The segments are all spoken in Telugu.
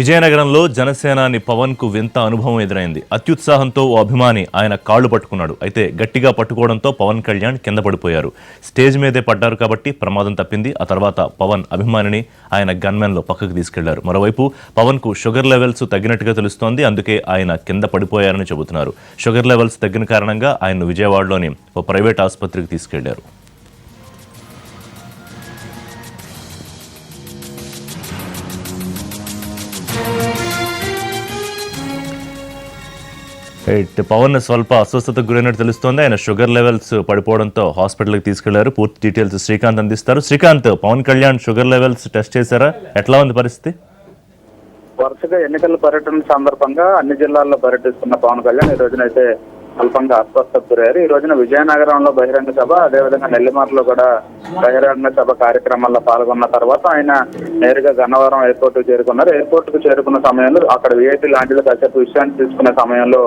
విజయనగరంలో జనసేనాని పవన్కు వింత అనుభవం ఎదురైంది. అత్యుత్సాహంతో ఓ అభిమాని ఆయన కాళ్ళు పట్టుకున్నాడు. అయితే గట్టిగా పట్టుకోవడంతో పవన్ కళ్యాణ్ కింద పడిపోయారు. స్టేజ్ మీదే పడ్డారు కాబట్టి ప్రమాదం తప్పింది. ఆ తర్వాత పవన్ అభిమానిని ఆయన గన్మెన్లో పక్కకు తీసుకెళ్ళారు. మరోవైపు పవన్కు షుగర్ లెవెల్స్ తగ్గినట్టుగా తెలుస్తోంది. అందుకే ఆయన కింద పడిపోయారని చెబుతున్నారు. షుగర్ లెవెల్స్ తగ్గిన కారణంగా ఆయన్ను విజయవాడలోని ఓ ప్రైవేట్ ఆసుపత్రికి తీసుకెళ్ళారు. రైట్ పవన్ స్వల్ప అస్వస్థతకు గురైనట్టు తెలుస్తోంది. ఆయన షుగర్ లెవెల్స్ పడిపోవడంతో హాస్పిటల్కి తీసుకెళ్ళారు. పూర్తి డీటెయిల్స్ శ్రీకాంత్ అందిస్తారు. Srikanth Pawan Kalyan sugar levels test చేశారా? ఎట్లా ఉంది పరిస్థితి? వరుసగా ఎన్నికల పర్యటన సందర్భంగా అన్ని జిల్లాల్లో పర్యటిస్తున్న పవన్ కళ్యాణ్ ఈ రోజునైతే అల్పంగా అస్వస్థతకు గురయ్యారు. ఈ రోజున విజయనగరంలో బహిరంగ సభ అదేవిధంగా నెల్లిమర్లో కూడా బహిరంగ సభ కార్యక్రమాల్లో పాల్గొన్న తర్వాత ఆయన నేరుగా గన్నవరం ఎయిర్పోర్ట్కు చేరుకున్నారు. ఎయిర్పోర్ట్కు చేరుకున్న సమయంలో అక్కడ విఐపీ లాంటిలో కాసేపు విశ్రాంతి తీసుకునే సమయంలో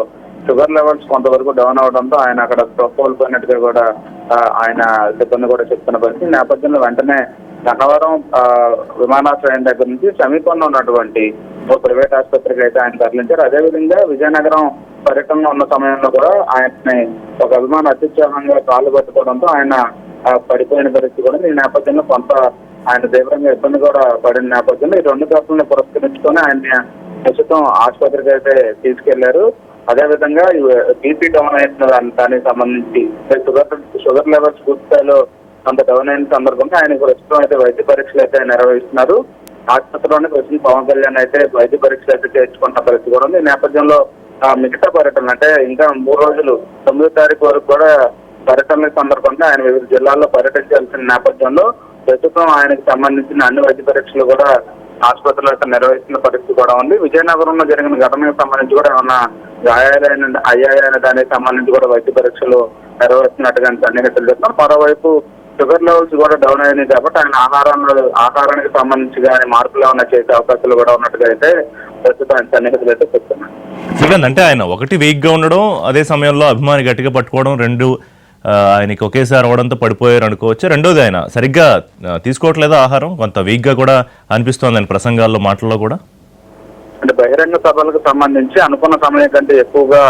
షుగర్ లెవెల్స్ కొంతవరకు డౌన్ అవడంతో ఆయన అక్కడ కోల్పోయినట్టుగా కూడా ఆయన సిబ్బంది కూడా చెప్తున్న పరిస్థితి. ఈ నేపథ్యంలో వెంటనే గన్నవరం విమానాశ్రయం దగ్గర నుంచి సమీపంలో ఉన్నటువంటి ఓ ప్రైవేట్ ఆసుపత్రికి అయితే ఆయన తరలించారు. అదేవిధంగా విజయనగరం పర్యటనలో ఉన్న సమయంలో కూడా ఆయన్ని ఒక అభిమాన అత్యుత్సాహంగా కాలు పట్టుకోవడంతో ఆయన పడిపోయిన పరిస్థితి కూడా ఈ నేపథ్యంలో కొంత ఆయన తీవ్రంగా ఇబ్బంది కూడా పడిన నేపథ్యంలో ఈ రెండు కేసులను పురస్కరించుకొని ఆయన ప్రస్తుతం ఆసుపత్రికి అయితే తీసుకెళ్ళారు. అదేవిధంగా బీపీ డౌన్ అయిన దానికి సంబంధించి షుగర్ షుగర్ లెవెల్స్ పూర్తి స్థాయిలో అంత డౌన్ అయిన సందర్భంగా ఆయన ప్రస్తుతం అయితే వైద్య పరీక్షలు అయితే నిర్వహిస్తున్నారు. ఆసుపత్రిలోనే ప్రస్తుతం పవన్ కళ్యాణ్ అయితే వైద్య పరీక్షలు అయితే చేర్చుకున్న పరిస్థితి కూడా ఉంది. ఈ నేపథ్యంలో ఆ, మిగతా పర్యటన అంటే ఇంకా మూడు రోజులు తొమ్మిదో తారీఖు వరకు కూడా పర్యటనల సందర్భంగా ఆయన వివిధ జిల్లాల్లో పర్యటించాల్సిన నేపథ్యంలో ప్రస్తుతం ఆయనకు సంబంధించిన అన్ని వైద్య పరీక్షలు కూడా ఆసుపత్రిలో అయితే నిర్వహిస్తున్న పరిస్థితి కూడా ఉంది. విజయనగరంలో జరిగిన ఘటనకు సంబంధించి కూడా ఏమన్నా గాయాలైన అయ్యాయనే దానికి సంబంధించి కూడా వైద్య పరీక్షలు నిర్వహిస్తున్నట్టుగా సన్నిహితులు చెప్తున్నారు. మరోవైపు షుగర్ లెవెల్స్ కూడా డౌన్ అయినాయి కాబట్టి ఆయన ఆహారంలో ఆహారానికి సంబంధించి కానీ మార్పులు ఏమైనా చేసే అవకాశాలు కూడా ఉన్నట్టుగా అయితే ప్రస్తుతం ఆయన సన్నిహితులు అయితే చెప్తున్నారు. అంటే ఆయన ఒకటి వీక్గా ఉండడం అదే సమయంలో అభిమాని గట్టిగా పట్టుకోవడం రెండు ఆయనకి ఒకేసారి అవడంతో పడిపోయారు అనుకోవచ్చు. రెండోది ఆయన సరిగ్గా తీసుకోవట్లేదా ఆహారం? కొంత వీక్గా కూడా అనిపిస్తోంది ఆయన ప్రసంగాల్లో మాటల్లో కూడా. అంటే బహిరంగ సభలకు సంబంధించి అనుకున్న సమయం కంటే ఎక్కువగా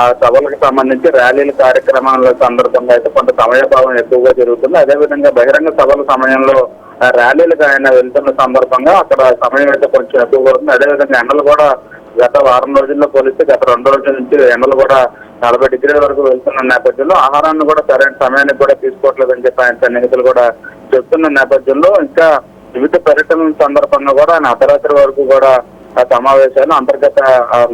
ఆ సభలకు సంబంధించి ర్యాలీల కార్యక్రమాల సందర్భంగా అయితే కొంత సమయభావం ఎక్కువగా జరుగుతుంది. అదేవిధంగా బహిరంగ సభల సమయంలో ర్యాలీలకు ఆయన వెళ్తున్న సందర్భంగా అక్కడ సమయం అయితే కొంచెం ఎక్కువగా ఉంటుంది అదేవిధంగా ఎండలు కూడా గత వారం రోజుల్లో పోలిస్తే గత రెండు రోజుల నుంచి ఎండలు కూడా నలభై డిగ్రీల వరకు వెళ్తున్న నేపథ్యంలో ఆహారాన్ని కూడా సరైన సమయానికి కూడా తీసుకోవట్లేదని చెప్పి ఆయన సన్నిహితులు కూడా చెప్తున్న నేపథ్యంలో ఇంకా వివిధ పర్యటనల సందర్భంగా కూడా ఆయన అర్ధరాత్రి వరకు కూడా ఆ సమావేశాలు అంతర్గత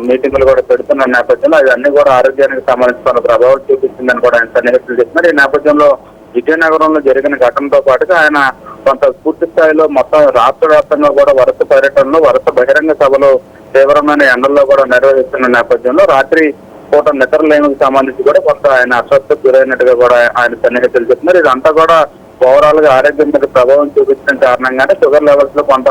మీటింగులు కూడా పెడుతున్న నేపథ్యంలో అవన్నీ కూడా ఆరోగ్యానికి సంబంధించిన ప్రభావం చూపిస్తుందని కూడా ఆయన సన్నిహితులు చెప్తున్నారు ఈ నేపథ్యంలో విజయనగరంలో జరిగిన ఘటనతో పాటుగా ఆయన కొంత పూర్తి స్థాయిలో మొత్తం రాష్ట్ర వ్యాప్తంగా కూడా వరుస పర్యటనలు వరుస బహిరంగ సభలు తీవ్రమైన ఎండల్లో కూడా నిర్వహిస్తున్న నేపథ్యంలో రాత్రి పూట నిద్రలేమికి సంబంధించి కూడా కొంత ఆయన అస్వస్థకు గురైనట్టుగా కూడా ఆయన సన్నిహితులు చెప్తున్నారు. ఇదంతా కూడా ఓవరాల్గా ఆరోగ్యం మీద ప్రభావం చూపించడం కారణంగానే షుగర్ లెవెల్స్లో కొంత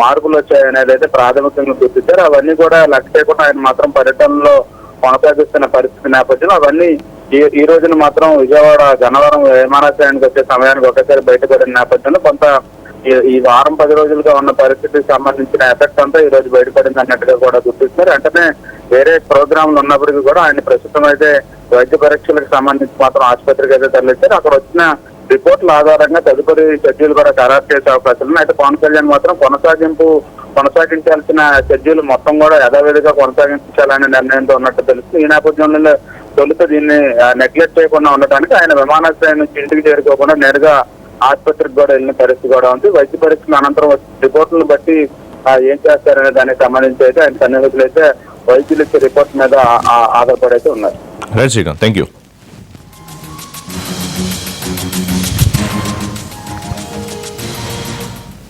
మార్పులు వచ్చాయనేది అయితే ప్రాథమికంగా గుర్తించారు. అవన్నీ కూడా లెక్క చేయకుండా ఆయన మాత్రం పర్యటనలో కొనసాగిస్తున్న పరిస్థితి నేపథ్యంలో అవన్నీ ఈ ఈ రోజున మాత్రం విజయవాడ గన్నవరం విమానాశ్రయానికి వచ్చే సమయానికి ఒకసారి బయటపడిన నేపథ్యంలో కొంత ఈ- ఈ వారం పది రోజులుగా ఉన్న పరిస్థితికి సంబంధించిన ఎఫెక్ట్ అంతా ఈ రోజు బయటపడింది అన్నట్టుగా కూడా గుర్తిస్తున్నారు. వెంటనే వేరే ప్రోగ్రాంలు ఉన్నప్పటికీ కూడా ఆయన ప్రస్తుతం అయితే వైద్య పరీక్షలకు సంబంధించి మాత్రం ఆసుపత్రికి అయితే తరలించారు. అక్కడ వచ్చిన రిపోర్ట్ల ఆధారంగా తదుపరి షెడ్యూల్ కూడా ఖరారు చేసే అవకాశం ఉన్నాయి. అయితే పవన్ కళ్యాణ్ మాత్రం కొనసాగింపు కొనసాగించాల్సిన షెడ్యూల్ మొత్తం కూడా యథావిధిగా కొనసాగించాలనే నిర్ణయంతో ఉన్నట్టు తెలుస్తుంది. ఈ నేపథ్యంలో తొలుత దీన్ని నెగ్లెక్ట్ చేయకుండా ఉండటానికి ఆయన విమానాశ్రయం నుంచి ఇంటికి చేరుకోకుండా నేరుగా ఆసుపత్రికి కూడా వెళ్ళిన పరిస్థితి కూడా ఉంది. వైద్య పరీక్షల అనంతరం వచ్చిన రిపోర్టులను బట్టి ఏం చేస్తారనే దానికి సంబంధించి అయితే ఆయన సన్నిహితులు అయితే వైద్యులు ఇచ్చే రిపోర్ట్ మీద ఆధారపడి అయితే ఉన్నారు. Right Srikanth thank you